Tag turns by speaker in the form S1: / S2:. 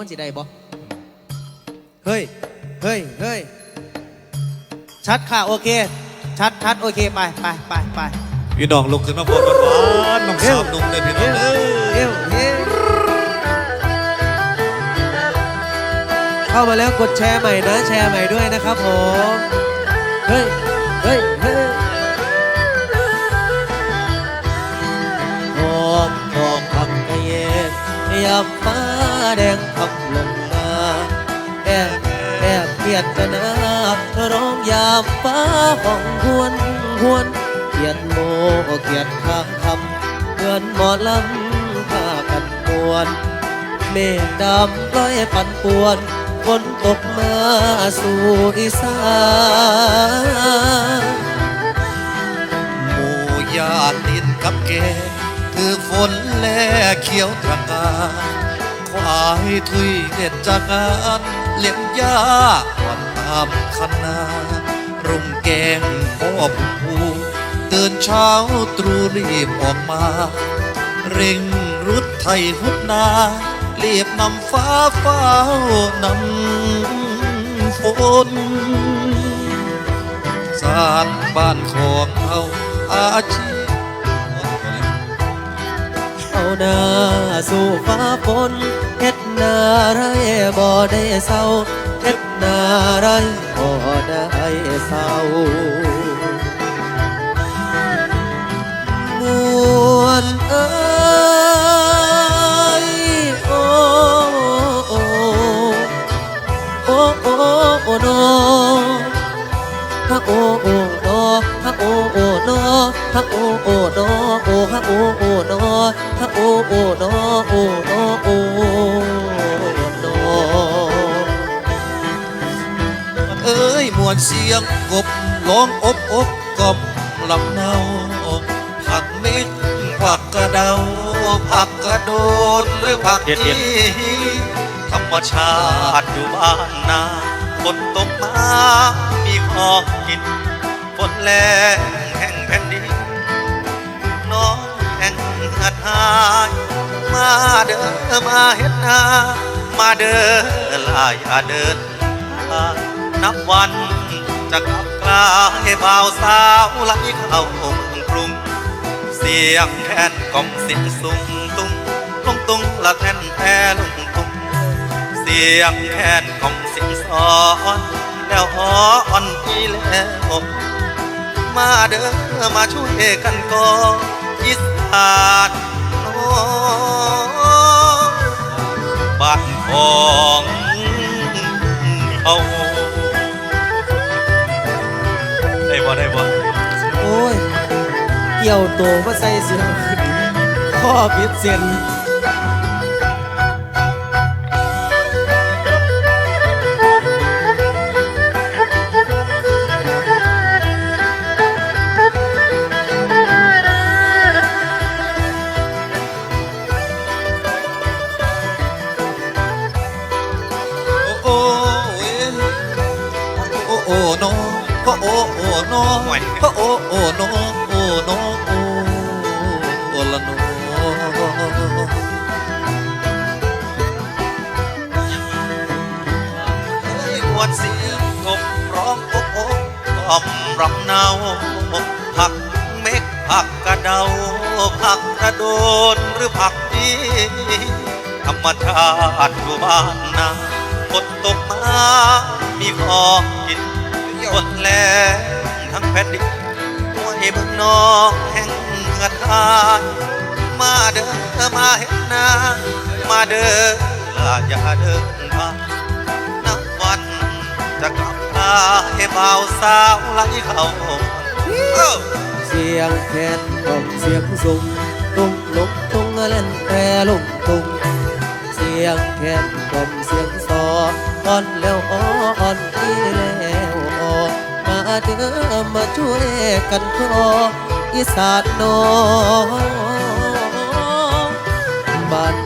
S1: มันสิได้บ่เฮ้ย เฮ้ย เฮ้ย ชัดค่ะ โอเค ชัดชัดโอเค ไปไปไปไป
S2: พี่น้องลุกขึ้นมาพอดหวานๆน้องสาวนุ่มเลยพี่น้องเอ้ย
S1: เร็วเร็วเข้ามาแล้วกดแชร์ใหม่นะ แชร์ใหม่ด้วยนะครับผม เฮ้ย เฮ้ย เฮ้ยหอมหอมพักกะเย็นยามฟ้า แดงขับลงมาแอบแอบเกียดกันนะร้องยามฟ้าห้องหวนหวนเกียดโมเกียดข้างคำเพื่อนหมอลำพากันมวนเมฆดำลอยปั่นป่วนฝนตกมาสู่อีสาน
S2: หมู่ญาตินกับแกคือฝนแลเขียวตระการ ควายทุยเด็ดจากงานเลี้ยงยาอ่อนตามคันนารุ่มแกงพ่อผู้ตื่นเช้าตรู่รีบออกมา เร่งรุดไทยหุดนาเรียบนำฟ้าฟ้านำฝนสารบ้านของเราอาชี
S1: เอาหน้าสู่ฟ้าฝนเฮ็ดนาไรบ่ได้เศร้าเฮ็ดนาไรบ่ได้เศร้า โอฮะโอโอโนฮะโอโอโนโอโนโอโน
S2: เอ้ยมวนเสียงกบร้องอบอบกบลำเนาผักเม็ดผักกระเดาผักกระโดดหรือผัก
S3: เฮ็ดเฮ็
S2: อี
S3: ดธรรมชาติอยู่บ้านนาฝนตกมามีของกินฝนแรงแห่งแผ่นดิน เด้อมาเฮ็ดนามาเด้อลายาเดินทานับวันจะกลับกลายบ่าวสาวไหลเข้าเมืองกรุง เสียงแคนกล่อมสิ้นสุงตุงลงตุงละแทนแพลงตุง เสียงแคนกล่อมสิ้นสอนแล้วหออ่อนอีแล้วมาเด้อมาช่วยกันก่ออีสานน้อ บ้านของเขาได้บ่ได้บ่
S1: โอ้ย เกี่ยวตัวมาใส่เสียงข้อพิดเสีย
S2: โอโอโน
S3: ห่วย
S2: โอโอโนโอโนโอละโน
S3: เอ้ยมวนเสียงกบร้องโอ๊กโอ๊กกอมรำเนาผักเม็กผักกระเดาผักกระโดนหรือผักดีธรรมชาติอยู่บ้านนาฝนตกมามีของกิน ฝนแรงทั้งแผ่นดินห้วยเบึงนองแห่งเงือทายมาเด้อมาเห็นนามาเด้อลาอย่าเดินผ่านนับวันจะกลับลาให้บ่าวสาวไหลเข้าเอ้า
S1: เสียงแคนกล่อมเสียงสุงตุ้งลุกตุ้งเล่นแพรลุงตุ้งเสียงแคนกล่อมเสียงซออ่อนแล้วอ่อนอีแล้วอ่อนมา เด้อมาช่วยกันครออีสานน้องบ้าน